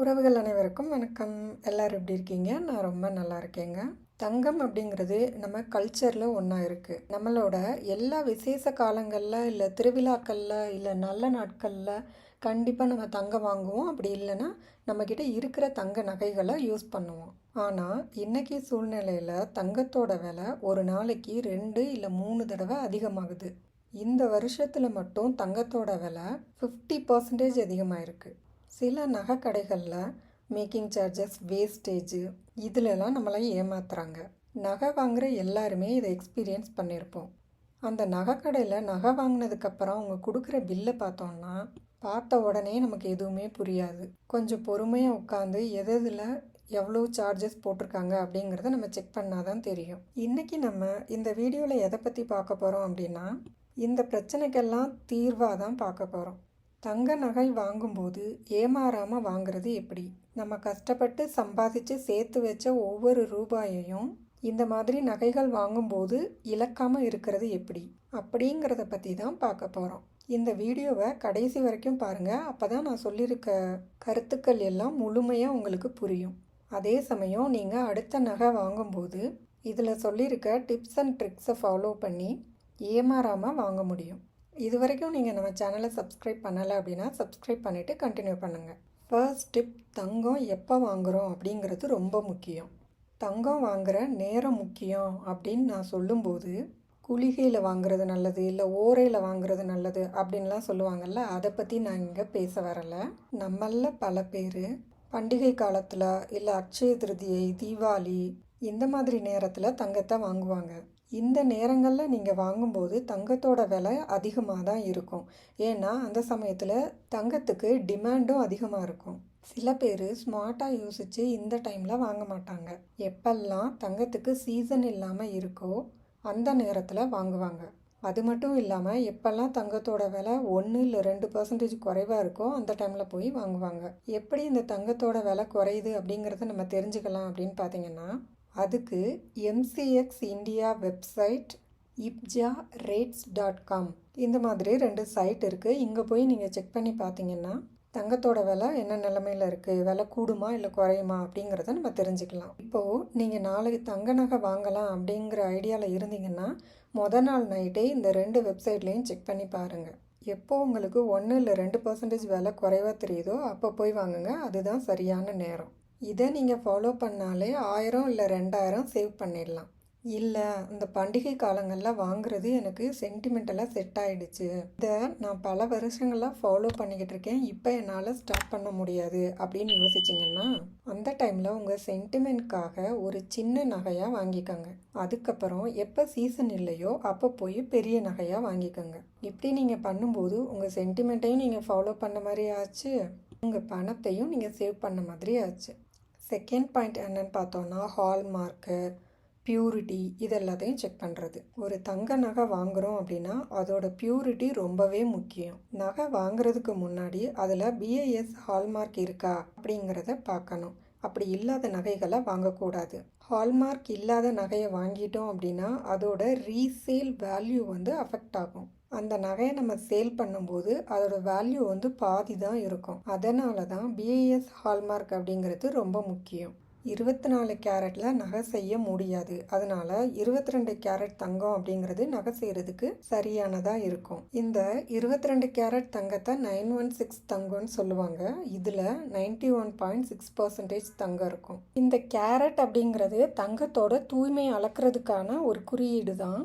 உறவுகள் அனைவருக்கும் வணக்கம். எல்லோரும் எப்படி இருக்கீங்க? நான் ரொம்ப நல்லா இருக்கேங்க. தங்கம் அப்படிங்கிறது நம்ம கல்ச்சரில் ஒன்றா இருக்குது நம்மளோட எல்லா விசேஷ காலங்களில் இல்லை திருவிழாக்களில் இல்லை நல்ல நாட்களில் கண்டிப்பாக நம்ம தங்கம் வாங்குவோம். அப்படி இல்லைன்னா நம்மக்கிட்ட இருக்கிற தங்க நகைகளை யூஸ் பண்ணுவோம். ஆனால் இன்றைக்கி சூழ்நிலையில் தங்கத்தோட விலை ஒரு நாளைக்கு ரெண்டு இல்லை மூணு தடவை அதிகமாகுது. இந்த வருஷத்தில் மட்டும் தங்கத்தோட விலை ஃபிஃப்டி பர்சன்டேஜ் அதிகமாக இருக்குது சில நகை கடைகளில் மேக்கிங் சார்ஜஸ் வேஸ்டேஜு இதிலெல்லாம் நம்மளை ஏமாத்துறாங்க. நகை வாங்குகிற எல்லாருமே இதை எக்ஸ்பீரியன்ஸ் பண்ணியிருப்போம் அந்த நகைக்கடையில் நகை வாங்கினதுக்கப்புறம் அவங்க கொடுக்குற பில்லை பார்த்தோன்னா பார்த்த உடனே நமக்கு எதுவுமே புரியாது. கொஞ்சம் பொறுமையாக உட்காந்து எதில் எவ்வளோ சார்ஜஸ் போட்டிருக்காங்க அப்படிங்கிறத நம்ம செக் பண்ணால் தான் தெரியும். இன்றைக்கி நம்ம இந்த வீடியோவில் எதை பற்றி பார்க்க போகிறோம் அப்படின்னா இந்த பிரச்சனைக்கெல்லாம் தீர்வாக தான் பார்க்க போகிறோம் தங்க நகை வாங்கும்போது ஏமாறாமல் வாங்குறது எப்படி? நம்ம கஷ்டப்பட்டு சம்பாதிச்சு சேர்த்து வச்ச ஒவ்வொரு ரூபாயையும் இந்த மாதிரி நகைகள் வாங்கும்போது இழக்காமல் இருக்கிறது எப்படி? அப்படிங்கிறத பற்றி தான் பார்க்க போகிறோம் இந்த வீடியோவை கடைசி வரைக்கும் பாருங்கள் அப்போ தான் நான் சொல்லியிருக்க கருத்துக்கள் எல்லாம் முழுமையாக உங்களுக்கு புரியும். அதே சமயம் நீங்கள் அடுத்த நகை வாங்கும்போது இதில் சொல்லியிருக்க டிப்ஸ் அண்ட் ட்ரிக்ஸை ஃபாலோ பண்ணி ஏமாறாமல் வாங்க முடியும். இது வரைக்கும் நீங்கள் நம்ம சேனலை சப்ஸ்கிரைப் பண்ணலை அப்படின்னா சப்ஸ்கிரைப் பண்ணிவிட்டு கண்டினியூ பண்ணுங்கள் ஃபர்ஸ்ட் டிப் தங்கம் எப்போ வாங்குகிறோம் அப்படிங்கிறது ரொம்ப முக்கியம். தங்கம் வாங்குகிற நேரம் முக்கியம் அப்படின்னு நான் சொல்லும்போது குளிகையில் வாங்குறது நல்லது இல்லை ஓரையில் வாங்குறது நல்லது அப்படின்லாம் சொல்லுவாங்கள்ல அதை பற்றி நான் இங்கே பேச வரலை. நம்மள பல பேர் பண்டிகை காலத்தில் இல்லை அக்ஷய திருதியை தீபாவளி இந்த மாதிரி நேரத்தில் தங்கத்தை வாங்குவாங்க. இந்த நேரங்களில் நீங்கள் வாங்கும்போது தங்கத்தோட விலை அதிகமாக தான் இருக்கும். ஏன்னா அந்த சமயத்தில் தங்கத்துக்கு டிமாண்டும் அதிகமாக இருக்கும். சில பேர் ஸ்மார்ட்டாக யோசித்து இந்த டைமில் வாங்க மாட்டாங்க. எப்பெல்லாம் தங்கத்துக்கு சீசன் இல்லாமல் இருக்கோ அந்த நேரத்தில் வாங்குவாங்க. அது மட்டும் இல்லாமல் எப்போல்லாம் தங்கத்தோட விலை ஒன்று இல்லை ரெண்டு பர்சன்டேஜ் குறைவாக இருக்கோ அந்த டைமில் போய் வாங்குவாங்க. எப்படி இந்த தங்கத்தோட விலை குறையுது அப்படிங்கிறத நம்ம தெரிஞ்சுக்கலாம் அப்படின்னு பார்த்தீங்கன்னா அதுக்கு MCX India website IBJA rates dot com இந்த மாதிரி ரெண்டு சைட் இருக்குது இங்கே போய் நீங்கள் செக் பண்ணி பார்த்தீங்கன்னா தங்கத்தோட விலை என்ன நிலமையில் இருக்குது விலை கூடுமா இல்லை குறையுமா அப்படிங்கிறத நம்ம தெரிஞ்சுக்கலாம். இப்போது நீங்கள் நாளைக்கு தங்க நகை வாங்கலாம் அப்படிங்கிற ஐடியாவில் இருந்தீங்கன்னா மொதல் நாள் நைட்டே இந்த ரெண்டு வெப்சைட்லேயும் செக் பண்ணி பாருங்கள் எப்போ உங்களுக்கு ஒன்று இல்லை ரெண்டு பர்சன்டேஜ் விலை குறைவாக தெரியுதோ அப்போ போய் வாங்குங்க. அதுதான் சரியான நேரம். இதை நீங்கள் ஃபாலோ பண்ணாலே ஆயிரம் இல்லை ரெண்டாயிரம் சேவ் பண்ணிடலாம். இல்லை இந்த பண்டிகை காலங்களில் வாங்குறது எனக்கு சென்டிமெண்டலாக செட் ஆகிடுச்சு இதை நான் பல வருஷங்களாக ஃபாலோ பண்ணிக்கிட்டு இருக்கேன். இப்போ என்னால் ஸ்டாப் பண்ண முடியாது அப்படின்னு யோசிச்சிங்கன்னா அந்த டைமில் உங்கள் சென்டிமெண்ட்காக ஒரு சின்ன நகையாக வாங்கிக்கோங்க. அதுக்கப்புறம் எப்போ சீசன் இல்லையோ அப்போ போய் பெரிய நகையாக வாங்கிக்கோங்க. இப்படி நீங்கள் பண்ணும்போது உங்கள் சென்டிமெண்ட்டையும் நீங்கள் ஃபாலோ பண்ண மாதிரி ஆச்சு. உங்கள் பணத்தையும் நீங்கள் சேவ் பண்ண மாதிரி ஆச்சு. செகண்ட் பாயிண்ட் என்னென்னு பார்த்தோன்னா ஹால்மார்க்கு பியூரிட்டி இதெல்லாத்தையும் செக் பண்ணுறது ஒரு தங்க நகை வாங்குகிறோம் அப்படின்னா அதோட பியூரிட்டி ரொம்பவே முக்கியம். நகை வாங்குறதுக்கு முன்னாடி அதில் பிஏஎஸ் ஹால்மார்க் இருக்கா அப்படிங்கிறத பார்க்கணும். அப்படி இல்லாத நகைகளை வாங்கக்கூடாது. ஹால்மார்க் இல்லாத நகையை வாங்கிட்டோம் அப்படின்னா அதோட ரீசேல் வேல்யூ வந்து அஃபெக்ட் ஆகும். அந்த நகையை நம்ம சேல் பண்ணும்போது அதோட வேல்யூ வந்து பாதி தான் இருக்கும். அதனால தான் பிஏஎஸ் ஹால்மார்க் அப்படிங்கிறது ரொம்ப முக்கியம். இருபத்தி நாலு கேரட்டில் நகை செய்ய முடியாது. அதனால இருபத்தி ரெண்டு கேரட் தங்கம் அப்படிங்கிறது நகை செய்கிறதுக்கு சரியானதாக இருக்கும். இந்த இருபத்தி ரெண்டு கேரட் தங்கத்தை நைன் ஒன் சிக்ஸ் தங்கம்னு சொல்லுவாங்க. இதில் ninety one point six percentage தங்கம் இருக்கும். இந்த கேரட் அப்படிங்கிறது தங்கத்தோட தூய்மை அளக்கிறதுக்கான ஒரு குறியீடு தான்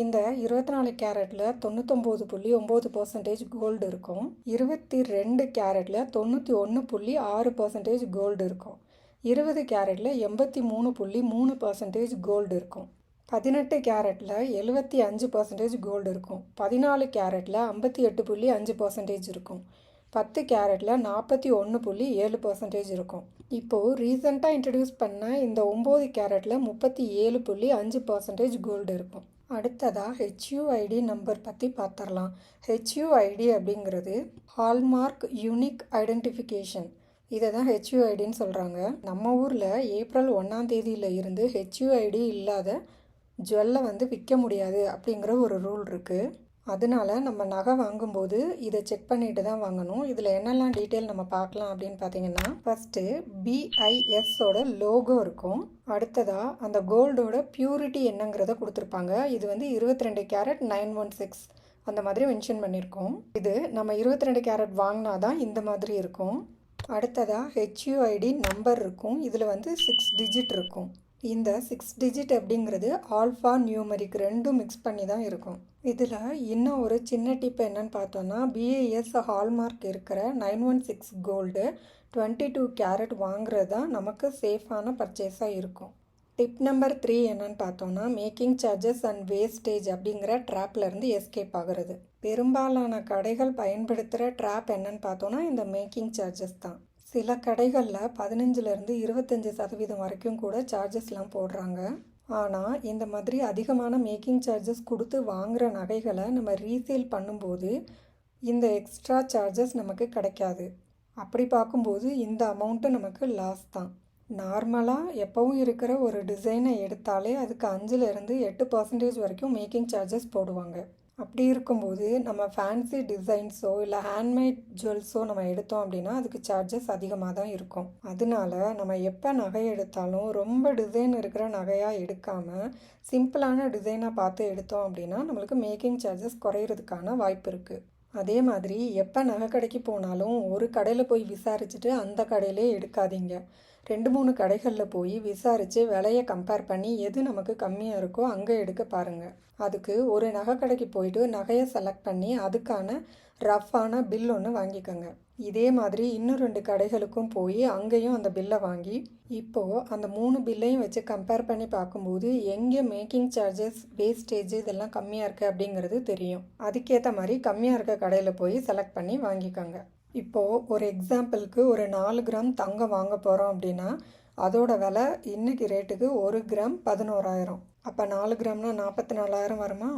இந்த இருபத்தி நாலு கேரட்டில் தொண்ணூத்தொம்பது புள்ளி ஒம்பது பர்சன்டேஜ் கோல்டு இருக்கும். இருபத்தி ரெண்டு கேரட்டில் தொண்ணூற்றி ஒன்று புள்ளி ஆறு பர்சன்டேஜ் கோல்டு இருக்கும். இருபது கேரட்டில் எண்பத்தி மூணு புள்ளி மூணு பர்சன்டேஜ் கோல்டு இருக்கும். பதினெட்டு கேரட்டில் எழுபத்தி அஞ்சு பர்சன்டேஜ் கோல்டு இருக்கும். பதினாலு கேரட்டில் ஐம்பத்தி எட்டு புள்ளி அஞ்சு பர்சன்டேஜ் இருக்கும். பத்து கேரட்டில் நாற்பத்தி ஒன்று புள்ளி ஏழு பர்சன்டேஜ் இருக்கும். இப்போது ரீசெண்டாக இன்ட்ரடியூஸ் பண்ண இந்த ஒம்பது கேரட்டில் முப்பத்தி ஏழு புள்ளி அஞ்சு பர்சன்டேஜ் கோல்டு இருக்கும். அடுத்ததாக ஹெச்யூஐடி நம்பர் பற்றி பார்த்துடலாம் ஹெச்யூஐடி அப்படிங்கிறது ஹால்மார்க் யூனிக் ஐடென்டிஃபிகேஷன் இதை தான் ஹெச்யூஐடின்னு சொல்கிறாங்க நம்ம ஊரில் ஏப்ரல் ஒன்றாம் தேதியில் இருந்து ஹெச்யூஐடி இல்லாத ஜுவல்லை வந்து விற்க முடியாது அப்படிங்கிற ஒரு ரூல் இருக்குது அதனால நம்ம நகை வாங்கும்போது இதை செக் பண்ணிட்டு தான் வாங்கணும். இதில் என்னெல்லாம் டீட்டெயில் நம்ம பார்க்கலாம் அப்படின்னு பார்த்தீங்கன்னா ஃபஸ்ட்டு பிஐஎஸோட லோகோ இருக்கும். அடுத்ததாக அந்த கோல்டோட பியூரிட்டி என்னங்கிறத கொடுத்துருப்பாங்க. இது வந்து இருபத்தி ரெண்டு கேரட் நைன் ஒன் சிக்ஸ் அந்த மாதிரி மென்ஷன் பண்ணியிருக்கோம். இது நம்ம இருபத்தி ரெண்டு கேரட் வாங்கினா தான் இந்த மாதிரி இருக்கும். அடுத்ததாக ஹெச்யூஐடி நம்பர் இருக்கும். இதில் வந்து சிக்ஸ் டிஜிட் இருக்கும். இந்த சிக்ஸ் டிஜிட் அப்படிங்கிறது ஆல்ஃபா நியூமரிக் ரெண்டும் மிக்ஸ் பண்ணி தான் இருக்கும். இதில் இன்னும் ஒரு சின்ன டிப் என்னன்னு பார்த்தோன்னா பிஏஎஸ் ஹால்மார்க் இருக்கிற nine one six gold twenty two carat வாங்குறது தான் நமக்கு சேஃபான பர்ச்சேஸாக இருக்கும். டிப் நம்பர் த்ரீ என்னன்னு பார்த்தோன்னா மேக்கிங் சார்ஜஸ் அண்ட் வேஸ்டேஜ் அப்படிங்கிற ட்ராப்லேருந்து எஸ்கேப் ஆகிறது. பெரும்பாலான கடைகள் பயன்படுத்துகிற ட்ராப் என்னன்னு பார்த்தோன்னா இந்த மேக்கிங் சார்ஜஸ் தான். சில கடைகளில் பதினஞ்சுலேருந்து இருபத்தஞ்சி சதவீதம் வரைக்கும் கூட சார்ஜஸ்லாம் போடுறாங்க. ஆனால் இந்த மாதிரி அதிகமான மேக்கிங் சார்ஜஸ் கொடுத்து வாங்குகிற நகைகளை நம்ம ரீசேல் பண்ணும்போது இந்த எக்ஸ்ட்ரா சார்ஜஸ் நமக்கு கிடைக்காது. அப்படி பார்க்கும்போது இந்த அமௌண்ட்டு நமக்கு லாஸ் தான். நார்மலாக எப்போவும் இருக்கிற ஒரு டிசைனை எடுத்தாலே அதுக்கு அஞ்சுலேருந்து எட்டு பர்சன்டேஜ் வரைக்கும் மேக்கிங் சார்ஜஸ் போடுவாங்க. அப்படி இருக்கும்போது நம்ம ஃபேன்சி டிசைன்ஸோ இல்லை ஹேண்ட்மேட் ஜுவல்ஸோ நம்ம எடுத்தோம் அப்படின்னா அதுக்கு சார்ஜஸ் அதிகமாக தான் இருக்கும். அதனால நம்ம எப்போ நகை எடுத்தாலும் ரொம்ப டிசைன் இருக்கிற நகையாக எடுக்காமல் சிம்பிளான டிசைனாக பார்த்து எடுத்தோம் அப்படின்னா நம்மளுக்கு மேக்கிங் சார்ஜஸ் குறையிறதுக்கான வாய்ப்பு இருக்குது அதே மாதிரி எப்போ நகை கடைக்கு போனாலும் ஒரு கடையில் போய் விசாரிச்சுட்டு அந்த கடையிலே எடுக்காதீங்க. ரெண்டு மூணு கடைகளில் போய் விசாரித்து விலையை கம்பேர் பண்ணி எது நமக்கு கம்மியாக இருக்கோ அங்கே எடுக்க பாருங்கள் அதுக்கு ஒரு நகை கடைக்கு போயிட்டு நகையை செலக்ட் பண்ணி அதுக்கான ரஃப்பான பில் ஒன்று வாங்கிக்கோங்க. இதே மாதிரி இன்னும் ரெண்டு கடைகளுக்கும் போய் அங்கேயும் அந்த பில்லை வாங்கி இப்போது அந்த மூணு பில்லையும் வச்சு கம்பேர் பண்ணி பார்க்கும்போது எங்கே மேக்கிங் சார்ஜஸ் வேஸ்டேஜ் இதெல்லாம் கம்மியாக இருக்குது அப்படிங்கிறது தெரியும். அதுக்கேற்ற மாதிரி கம்மியாக இருக்க கடையில் போய் செலக்ட் பண்ணி வாங்கிக்கோங்க. இப்போது ஒரு எக்ஸாம்பிளுக்கு ஒரு நாலு கிராம் தங்கம் வாங்க போகிறோம் அப்படின்னா அதோட விலை இன்றைக்கி ரேட்டுக்கு ஒரு கிராம் பதினோராயிரம். அப்போ நாலு கிராம்னா நாற்பத்தி நாலாயிரம் வருமா?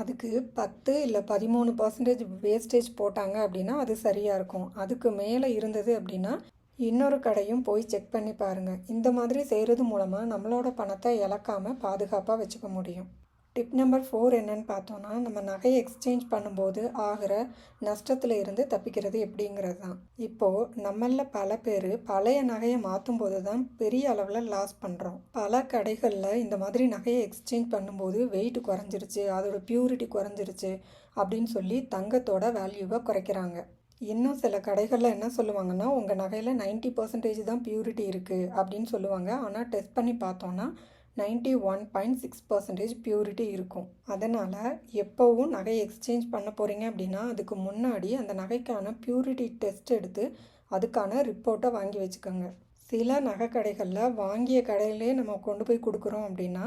அதுக்கு பத்து இல்லை பதிமூணு பர்சன்டேஜ் வேஸ்டேஜ் போட்டாங்க அப்படின்னா அது சரியாக இருக்கும். அதுக்கு மேலே இருந்தது அப்படின்னா இன்னொரு கடையும் போய் செக் பண்ணி பாருங்கள் இந்த மாதிரி செய்கிறது மூலமாக நம்மளோட பணத்தை இழக்காமல் பாதுகாப்பாக வச்சுக்க முடியும். டிப் நம்பர் ஃபோர் என்னன்னு பார்த்தோன்னா நம்ம நகையை எக்ஸ்சேஞ்ச் பண்ணும்போது ஆகிற நஷ்டத்தில் இருந்து தப்பிக்கிறது எப்படிங்கிறது தான். இப்போது நம்மளில் பல பேர் பழைய நகையை மாற்றும் போது தான் பெரிய அளவில் லாஸ் பண்ணுறோம் பல கடைகளில் இந்த மாதிரி நகையை எக்ஸ்சேஞ்ச் பண்ணும்போது வெயிட் குறைஞ்சிருச்சு அதோட பியூரிட்டி குறைஞ்சிருச்சு அப்படின்னு சொல்லி தங்கத்தோட வேல்யூவை குறைக்கிறாங்க. இன்னும் சில கடைகளில் என்ன சொல்லுவாங்கன்னா உங்கள் நகையில் நைன்ட்டி பர்சன்டேஜ் தான் பியூரிட்டி இருக்குது அப்படின்னு சொல்லுவாங்க. ஆனால் டெஸ்ட் பண்ணி பார்த்தோன்னா ninety one point six percentage purity இருக்கும். அதனால் எப்போவும் நகை எக்ஸ்சேஞ்ச் பண்ண போகிறீங்க அப்படின்னா அதுக்கு முன்னாடி அந்த நகைக்கான பியூரிட்டி டெஸ்ட் எடுத்து அதுக்கான ரிப்போர்ட்டை வாங்கி வச்சுக்கோங்க. சில நகை கடைகளில் வாங்கிய கடையிலே நம்ம கொண்டு போய் கொடுக்குறோம் அப்படின்னா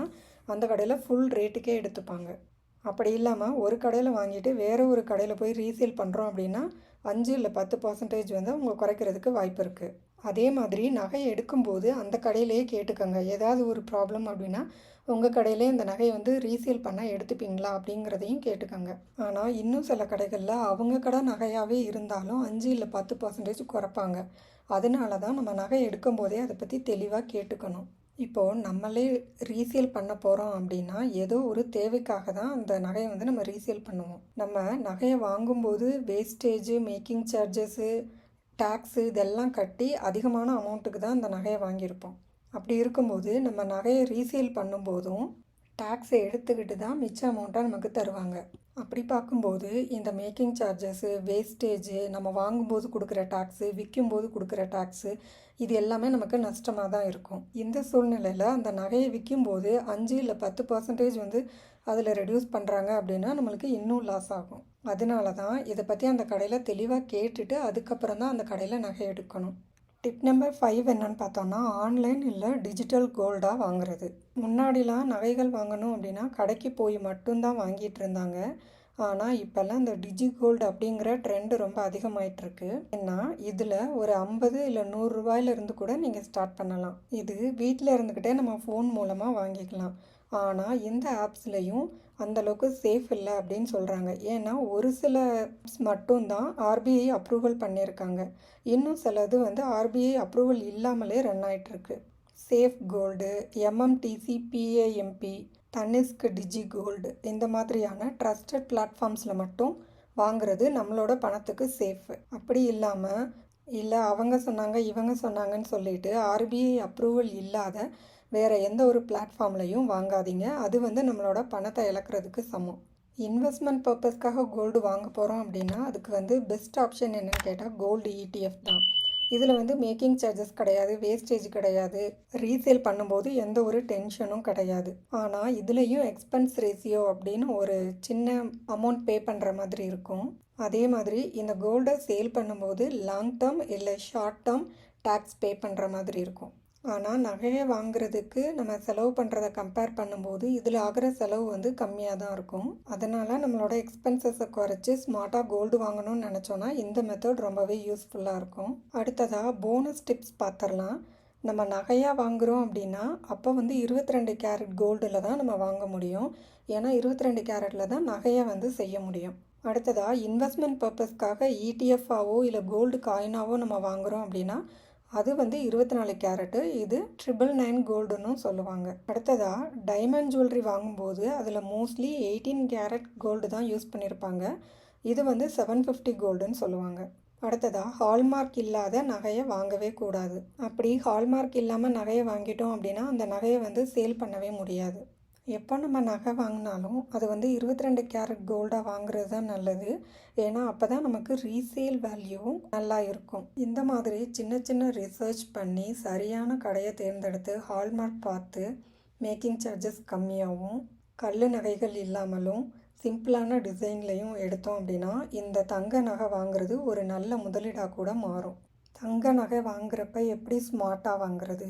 அந்த கடையில் ஃபுல் ரேட்டுக்கே எடுத்துப்பாங்க. அப்படி இல்லாமல் ஒரு கடையில் வாங்கிட்டு வேறு ஒரு கடையில் போய் ரீசேல் பண்ணுறோம் அப்படின்னா அஞ்சு இல்லை பத்து பர்சன்டேஜ் வந்து அவங்க குறைக்கிறதுக்கு வாய்ப்பு இருக்குது அதே மாதிரி நகை எடுக்கும்போது அந்த கடையிலேயே கேட்டுக்கோங்க. ஏதாவது ஒரு ப்ராப்ளம் அப்படின்னா உங்கள் கடையிலே இந்த நகையை வந்து ரீசேல் பண்ணால் எடுத்துப்பீங்களா அப்படிங்கிறதையும் கேட்டுக்கோங்க. ஆனால் இன்னும் சில கடைகளில் அவங்க கடை நகையாகவே இருந்தாலும் அஞ்சு இல்லை பத்து பர்சன்டேஜ் குறைப்பாங்க. அதனால தான் நம்ம நகை எடுக்கும்போதே அதை பற்றி தெளிவாக கேட்டுக்கணும். இப்போது நம்மளே ரீசேல் பண்ண போகிறோம் அப்படின்னா ஏதோ ஒரு தேவைக்காக தான் அந்த நகையை வந்து நம்ம ரீசேல் பண்ணுவோம். நம்ம நகையை வாங்கும்போது வேஸ்டேஜு மேக்கிங் சார்ஜஸ்ஸு டேக்ஸு இதெல்லாம் கட்டி அதிகமான அமௌண்ட்டுக்கு தான் அந்த நகையை வாங்கியிருப்போம். அப்படி இருக்கும்போது நம்ம நகையை ரீசேல் பண்ணும்போதும் டேக்ஸை எடுத்துக்கிட்டு தான் மிச்ச அமௌண்ட்டாக நமக்கு தருவாங்க. அப்படி பார்க்கும்போது இந்த மேக்கிங் சார்ஜஸ்ஸு வேஸ்டேஜு நம்ம வாங்கும்போது கொடுக்குற டேக்ஸு விற்கும்போது கொடுக்குற டேக்ஸு இது எல்லாமே நமக்கு நஷ்டமாக தான் இருக்கும். இந்த சூழ்நிலையில் அந்த நகையை விற்கும்போது அஞ்சு இல்லை பத்து பர்சன்டேஜ் வந்து அதில் ரெடியூஸ் பண்ணுறாங்க அப்படின்னா நம்மளுக்கு இன்னும் லாஸ் ஆகும். அதனால தான் இதை பற்றி அந்த கடையில் தெளிவாக கேட்டுட்டு அதுக்கப்புறம் தான் அந்த கடையில் நகை எடுக்கணும். டிப் நம்பர் ஃபைவ் என்னன்னு பார்த்தோன்னா ஆன்லைன் இல்லை டிஜிட்டல் கோல்டாக வாங்குறது. முன்னாடிலாம் நகைகள் வாங்கணும் அப்படின்னா கடைக்கு போய் மட்டும்தான் வாங்கிட்டு இருந்தாங்க. ஆனால் இப்போல்லாம் இந்த டிஜி கோல்டு அப்படிங்கிற ட்ரெண்டு ரொம்ப அதிகமாயிட்டிருக்கு ஏன்னா இதில் ஒரு ஐம்பது இல்லை நூறுரூவாயிலிருந்து கூட நீங்கள் ஸ்டார்ட் பண்ணலாம். இது வீட்டில் இருந்துக்கிட்டே நம்ம ஃபோன் மூலமாக வாங்கிக்கலாம். ஆனால் இந்த ஆப்ஸ்லேயும் அந்தளவுக்கு சேஃப் இல்லை அப்படின்னு சொல்கிறாங்க ஏன்னா ஒரு சில ஆப்ஸ் மட்டும்தான் ஆர்பிஐ அப்ரூவல் பண்ணியிருக்காங்க. இன்னும் சிலது வந்து ஆர்பிஐ அப்ரூவல் இல்லாமலே ரன் ஆகிட்டுருக்கு safe gold MMTC PAMP Tanishq digi gold இந்த மாதிரியான ட்ரஸ்டட் பிளாட்ஃபார்ம்ஸில் மட்டும் வாங்குறது நம்மளோட பணத்துக்கு சேஃபு அப்படி இல்லாமல் இல்லை அவங்க சொன்னாங்க இவங்க சொன்னாங்கன்னு சொல்லிட்டு ஆர்பிஐ அப்ரூவல் இல்லாத வேறு எந்த ஒரு பிளாட்ஃபார்ம்லையும் வாங்காதீங்க. அது வந்து நம்மளோட பணத்தை இழக்கிறதுக்கு சமம். இன்வெஸ்ட்மெண்ட் பர்பஸ்க்காக கோல்டு வாங்க போகிறோம் அப்படின்னா அதுக்கு வந்து பெஸ்ட் ஆப்ஷன் என்னென்னு கேட்டால் கோல்டு இடிஎஃப் தான். இதில் வந்து மேக்கிங் சார்ஜஸ் கிடையாது வேஸ்டேஜ் கிடையாது. ரீசேல் பண்ணும்போது எந்த ஒரு டென்ஷனும் கிடையாது. ஆனால் இதுலேயும் எக்ஸ்பென்ஸ் ரேஷியோ அப்படின்னு ஒரு சின்ன அமௌண்ட் பே பண்ணுற மாதிரி இருக்கும். அதே மாதிரி இந்த கோல்டை சேல் பண்ணும்போது லாங் டேர்ம் இல்லை ஷார்ட் டேர்ம் டேக்ஸ் பே பண்ணுற மாதிரி இருக்கும். ஆனால் நகையை வாங்குறதுக்கு நம்ம செலவு பண்ணுறதை கம்பேர் பண்ணும்போது இதில் ஆகிற செலவு வந்து கம்மியாக தான் இருக்கும். அதனால் நம்மளோட எக்ஸ்பென்சஸை குறைச்சி ஸ்மார்ட்டாக கோல்டு வாங்கணும்னு நினச்சோன்னா இந்த மெத்தட் ரொம்பவே யூஸ்ஃபுல்லாக இருக்கும். அடுத்ததாக போனஸ் டிப்ஸ் பார்த்துடலாம் நம்ம நகையாக வாங்குகிறோம் அப்படின்னா அப்போ வந்து இருபத்தி ரெண்டு கேரட் கோல்டில் தான் நம்ம வாங்க முடியும். ஏன்னா இருபத்தி ரெண்டு கேரட்டில் தான் நகையை வந்து செய்ய முடியும். அடுத்ததாக இன்வெஸ்ட்மெண்ட் பர்பஸ்க்காக இடிஎஃபாவோ இல்லை கோல்டு காயினாவோ நம்ம வாங்குகிறோம் அப்படின்னா அது வந்து இருபத்தி நாலு கேரட்டு இது ட்ரிபிள் நைன் கோல்டுன்னு சொல்லுவாங்க. அடுத்ததாக டைமண்ட் ஜுவல்லரி வாங்கும்போது அதில் மோஸ்ட்லி எயிட்டீன் கேரட் கோல்டு தான் யூஸ் பண்ணியிருப்பாங்க இது வந்து செவன் ஃபிஃப்டி கோல்டுன்னு சொல்லுவாங்க. அடுத்ததாக ஹால்மார்க் இல்லாத நகையை வாங்கவே கூடாது. அப்படி ஹால்மார்க் இல்லாமல் நகையை வாங்கிட்டோம் அப்படின்னா அந்த நகையை வந்து சேல் பண்ணவே முடியாது. எப்போ நம்ம நகை வாங்கினாலும் அது வந்து இருபத்தி ரெண்டு கேரட் கோல்டாக வாங்குறது தான் நல்லது. ஏன்னா அப்போ தான் நமக்கு ரீசேல் வேல்யூவும் நல்லா இருக்கும். இந்த மாதிரி சின்ன சின்ன ரிசர்ச் பண்ணி சரியான கடையை தேர்ந்தெடுத்து ஹால்மார்க் பார்த்து மேக்கிங் சார்ஜஸ் கம்மியாகவும் கல் நகைகள் இல்லாமலும் சிம்பிளான டிசைன்லையும் எடுத்தோம் அப்படின்னா இந்த தங்க நகை வாங்குறது ஒரு நல்ல முதலீடாக கூட மாறும். தங்க நகை வாங்குறப்ப எப்படி ஸ்மார்ட்டாக வாங்குறது?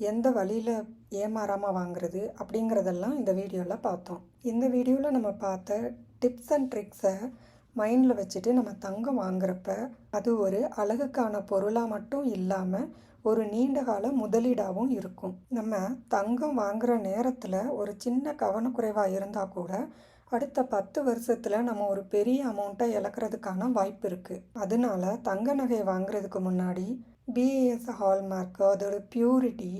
எந்த வழியில் ஏமாறாமல் வாங்குறது அப்படிங்கிறதெல்லாம் இந்த வீடியோவில் பார்த்தோம். இந்த வீடியோவில் நம்ம பார்த்த டிப்ஸ் அண்ட் ட்ரிக்ஸை மைண்டில் வச்சுட்டு நம்ம தங்கம் வாங்குறப்ப அது ஒரு அழகுக்கான பொருளாக மட்டும் இல்லாமல் ஒரு நீண்ட கால முதலீடாகவும் இருக்கும். நம்ம தங்கம் வாங்குகிற நேரத்தில் ஒரு சின்ன கவனக்குறைவாக இருந்தால் கூட அடுத்த பத்து வருஷத்தில் நம்ம ஒரு பெரிய அமௌண்ட்டை இழக்கிறதுக்கான வாய்ப்பு இருக்குது அதனால தங்க நகை வாங்குறதுக்கு முன்னாடி பிஏஎஸ் ஹால்மார்க்கு அதோட பியூரிட்டி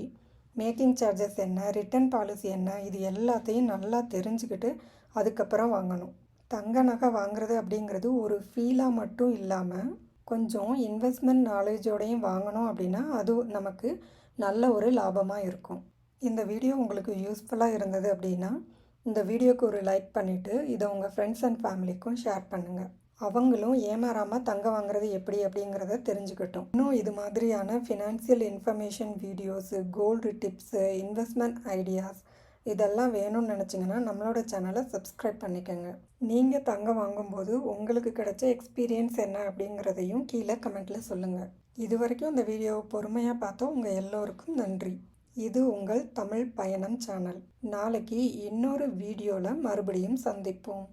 மேக்கிங் சார்ஜஸ் என்ன ரிட்டர்ன் பாலிசி என்ன இது எல்லாத்தையும் நல்லா தெரிஞ்சுக்கிட்டு அதுக்கப்புறம் வாங்கணும். தங்க நகை வாங்குறது அப்படிங்கிறது ஒரு ஃபீலாக மட்டும் இல்லாமல் கொஞ்சம் இன்வெஸ்ட்மெண்ட் நாலேஜோடையும் வாங்கணும் அப்படின்னா அது நமக்கு நல்ல ஒரு லாபமாக இருக்கும். இந்த வீடியோ உங்களுக்கு யூஸ்ஃபுல்லாக இருந்தது அப்படின்னா இந்த வீடியோக்கு ஒரு லைக் பண்ணிவிட்டு இதை உங்கள் ஃப்ரெண்ட்ஸ் அண்ட் ஃபேமிலிக்கும் ஷேர் பண்ணுங்கள் அவங்களும் ஏமாறாமல் தங்க வாங்குறது எப்படி அப்படிங்கிறத தெரிஞ்சுக்கிட்டோம். இன்னும் இது மாதிரியான financial information videos gold tips investment ideas இதெல்லாம் வேணும்னு நினச்சிங்கன்னா நம்மளோட சேனலை சப்ஸ்கிரைப் பண்ணிக்கோங்க. நீங்கள் தங்கம் வாங்கும்போது உங்களுக்கு கிடைச்ச எக்ஸ்பீரியன்ஸ் என்ன அப்படிங்கிறதையும் கீழே கமெண்ட்டில் சொல்லுங்கள் இது வரைக்கும் இந்த வீடியோவை பொறுமையாக பார்த்தோம். உங்கள் எல்லோருக்கும் நன்றி. இது உங்கள் தமிழ் பயணம் சேனல் நாளைக்கு இன்னொரு வீடியோவில் மறுபடியும் சந்திப்போம்.